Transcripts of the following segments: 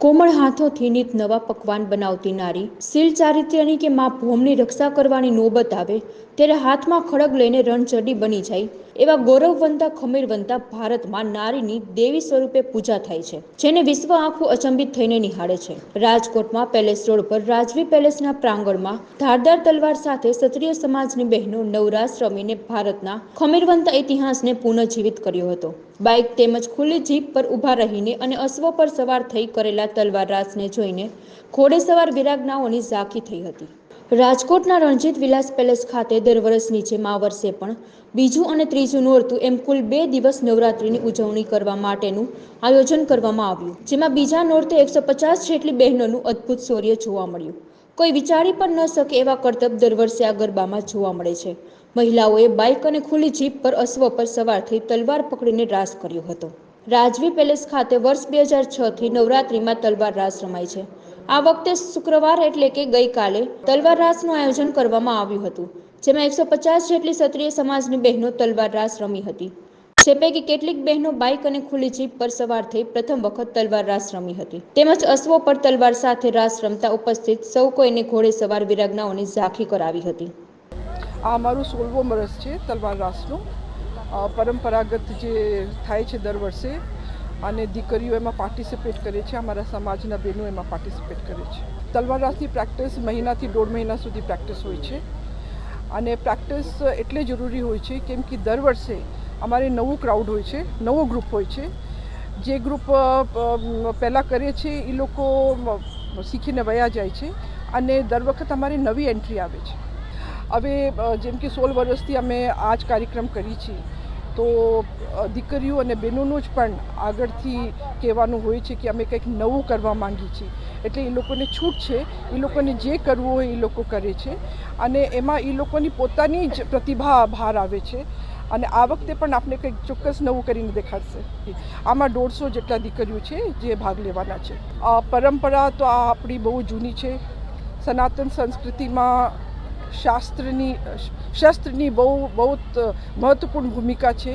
કોમળ હાથોથી નિત નવા પકવાન બનાવતી નારી, શીલ ચારિત્ર્યની કે મા ભોમની રક્ષા કરવાની નોબત આવે, ત્યારે હાથમાં ખડગ લઈને રણચડી બની જાય એવા ગૌરવવંતા, ખમીરવંતા ભારતમાં નારીની દેવી સ્વરૂપે પૂજા થાય છે, જેને વિશ્વ આખું અચંબિત થઈને નિહાળે છે. રાજકોટમાં પેલેસ રોડ પર રાજવી પેલેસના પ્રાંગણમાં ધારદાર તલવાર સાથે ક્ષત્રિય સમાજની બહેનો નવરાશ રમીને ભારતના ખમીરવંતા ઇતિહાસને પુનઃજીવિત કર્યો હતો. બાઇક તેમજ ખુલ્લી જીપ પર ઊભા રહીને અને અશ્વ પર સવાર થઈ કરેલા તલવાર રાસને જોઈને ઘોડેસવાર વિરાગનાઓની ઝાંખી થઈ હતી. રાજકોટના રણજીત વિલાસ પેલેસ ખાતે દર વર્ષની જેમ આ વર્ષે પણ બીજું અને ત્રીજું નોરતું એમ કુલ બે દિવસ નવરાત્રિની ઉજવણી કરવા માટેનું આયોજન કરવામાં આવ્યું, જેમાં બીજા નોરતે એકસો પચાસ જેટલી બહેનોનું અદ્ભુત શૌર્ય જોવા મળ્યું. કોઈ વિચારી પણ ન શકે એવા કરતબ દર વર્ષે આ ગરબામાં જોવા મળે છે. મહિલાઓએ બાઇક અને ખુલ્લી જીપ પર અશ્વ પર સવાર થઈ તલવાર પકડીને રાસ કર્યો હતો. રાજવી પેલેસ ખાતે વર્ષ બે હજાર છથી નવરાત્રિમાં તલવાર રાસ રમાય છે. આ વખતે શુક્રવાર એટલે કે ગઈકાલે તલવાર રાસનું આયોજન કરવામાં આવ્યું હતું, જેમાં એકસો પચાસ જેટલી ક્ષત્રિય સમાજની બહેનો તલવાર રાસ રમી હતી. જે પૈકી કેટલીક બહેનો બાઇક અને ખુલ્લી જીપ પર સવાર થઈ પ્રથમ વખત તલવાર રાસ રમી હતી. તેમજ અશ્વો પર તલવાર સાથે રાસ રમતા ઉપસ્થિત સૌ કોઈને ઘોડે સવાર વિરાજ્ઞાઓની ઝાંખી કરાવી હતી. આ અમારું સોળમો વર્ષ છે તલવાર રાસનું. પરંપરાગત જે થાય છે દર વર્ષે અને દીકરીઓ એમાં પાર્ટિસિપેટ કરે છે, અમારા સમાજના બહેનો એમાં પાર્ટિસિપેટ કરે છે. તલવાર રાસની પ્રેક્ટિસ મહિનાથી દોઢ મહિના સુધી પ્રેક્ટિસ હોય છે. અને પ્રેક્ટિસ એટલે જરૂરી હોય છે, કેમ કે દર વર્ષે અમારે નવું ક્રાઉડ હોય છે, નવો ગ્રુપ હોય છે. જે ગ્રુપ પહેલાં કરે છે એ લોકો શીખીને વયા જાય છે અને દર વખત અમારી નવી એન્ટ્રી આવે છે. હવે જેમ કે સોળ વર્ષથી અમે આ જ કાર્યક્રમ કરી છીએ. તો દીકરીઓ અને બહેનોનું જ પણ આગળથી કહેવાનું હોય છે કે અમે કંઈક નવું કરવા માંગીએ છીએ. એટલે એ લોકોને છૂટ છે, એ લોકોને જે કરવું હોય એ લોકો કરે છે. અને એમાં એ લોકોની પોતાની જ પ્રતિભા બહાર આવે છે. અને આ વખતે પણ આપણે કંઈક ચોક્કસ નવું કરીને દેખાડશે. આમાં દોઢસો જેટલા દીકરીઓ છે જે ભાગ લેવાના છે. પરંપરા તો આ આપણી બહુ જૂની છે. સનાતન સંસ્કૃતિમાં શાસ્ત્રની, શસ્ત્રની બહુ બહુ મહત્વપૂર્ણ ભૂમિકા છે.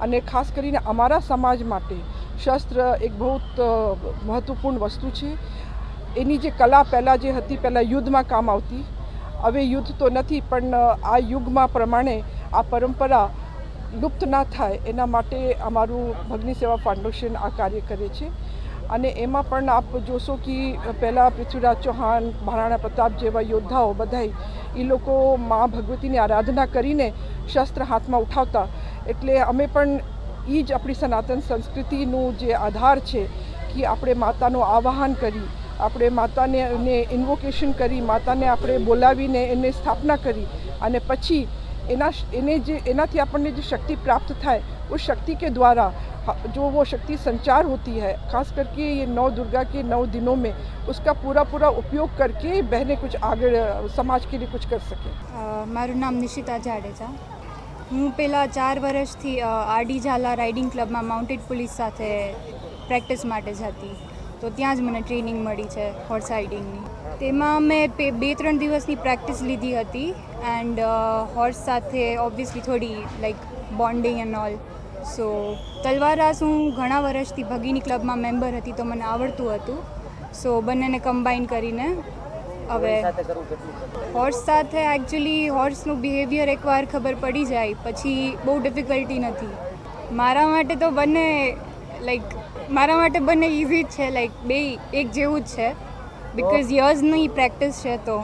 અને ખાસ કરીને અમારા સમાજ માટે શસ્ત્ર એક બહુ મહત્વપૂર્ણ વસ્તુ છે. એની જે કલા પહેલાં જે હતી, પહેલાં યુદ્ધમાં કામ આવતી. હવે યુદ્ધ તો નથી, પણ આ યુગમાં પ્રમાણે આ પરંપરા લુપ્ત ના થાય, એના માટે અમારું ભગની સેવા ફાઉન્ડેશન આ કાર્ય કરે છે. અને એમાં પણ આપ જોશો કે પહેલાં પૃથ્વીરાજ ચૌહાણ, મહારાણા પ્રતાપ જેવા યોદ્ધાઓ બધાય એ લોકો મા ભગવતીની આરાધના કરીને શસ્ત્ર હાથમાં ઉઠાવતા. એટલે અમે પણ એ જ આપણી સનાતન સંસ્કૃતિનું જે આધાર છે કે આપણે માતાનું આવાહન કરી, આપણે માતાને ઇન્વોકેશન કરી, માતાને આપણે બોલાવીને એને સ્થાપના કરી અને પછી એના એને જે એનાથી આપણને જે શક્તિ प्राप्त થાય उस शक्ति के द्वारा जो वो शक्ति संचार होती है खास करके ये नौ दुर्गा के नौ दिनों में उसका पूरा पूरा उपयोग करके बहनें कुछ आगे समाज के लिए कुछ कर सकें અ, મારું નામ નિશિતા જાડેજા હું પહેલાં ચાર વર્ષથી અ, આરડી ઝાલા રાઇડિંગ ક્લબમાં માઉન્ટેડ પોલીસ સાથે પ્રેક્ટિસ માટે જતી તો ત્યાં જ મને ટ્રેનિંગ મળી છે હોર્સ રાઇડિંગની તેમાં મેં બે ત્રણ દિવસની પ્રેક્ટિસ લીધી હતી એન્ડ હોર્સ સાથે ઓબ્વિયસલી થોડી like bonding and all so તલવાર રાસ હું ઘણા વર્ષથી ભગીની ક્લબમાં મેમ્બર હતી તો મને આવડતું હતું. સો બંનેને કમ્બાઈન કરીને હવે હોર્સ સાથે એકચ્યુઅલી હોર્સનું બિહેવિયર એકવાર ખબર પડી જાય પછી બહુ ડિફિકલ્ટી નથી. મારા માટે તો બંને લાઈક મારા માટે બંને ઇઝી જ છે લાઈક બે એક જેવું જ છે. બિકોઝ યર્સની પ્રેક્ટિસ છે તો.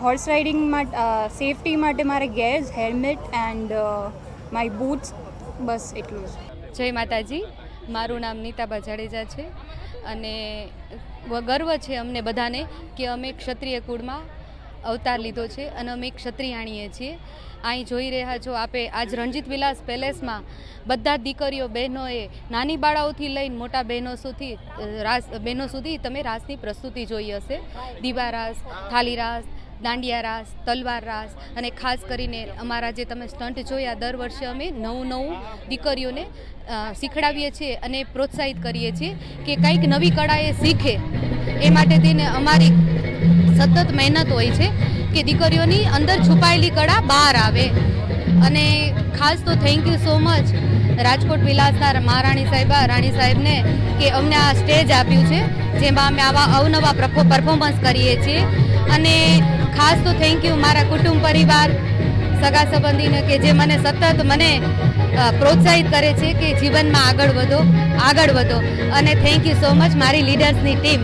હોર્સ રાઇડિંગ માટે સેફટી માટે મારે gears helmet and my boots બસ એટલું જ. જય માતાજી. મારું નામ નીતાબા જાડેજા છે. અને ગર્વ છે અમને બધાને કે અમે ક્ષત્રિય કુળમાં અવતાર લીધો છે અને અમે ક્ષત્રિયાણીએ છીએ. અહીં જોઈ રહ્યા છો આપે આજ રણજીત વિલાસ પેલેસમાં બધા દીકરીઓ, બહેનોએ નાની બાળાઓથી લઈને મોટા બહેનો સુધી રાસ, બહેનો સુધી તમે રાસની પ્રસ્તુતિ જોઈ હશે. દીવા રાસ, થાલી રાસ, દાંડિયા રાસ, તલવાર રાસ અને ખાસ કરીને અમારા જે તમે સ્ટન્ટ જોયા, દર વર્ષે અમે નવું નવું દીકરીઓને શીખડાવીએ છીએ અને પ્રોત્સાહિત કરીએ છીએ કે કંઈક નવી કળા એ શીખે. એ માટે તેને અમારી સતત મહેનત હોય છે કે દીકરીઓની અંદર છુપાયેલી કળા બહાર આવે. અને ખાસ તો thank you so much Rajkot વિલાસદાર મહારાણી સાહેબા, રાણી સાહેબને કે અમને આ સ્ટેજ આપ્યું છે, જેમાં અમે આવા અવનવા પરફોર્મન્સ કરીએ છીએ. અને ખાસ તો થેન્ક યુ મારા કુટુંબ પરિવાર, સગા સંબંધીને કે જે મને સતત મને પ્રોત્સાહિત કરે છે કે જીવનમાં આગળ વધો આગળ વધો. અને થેન્ક યુ સો મચ મારી લીડર્સની ટીમ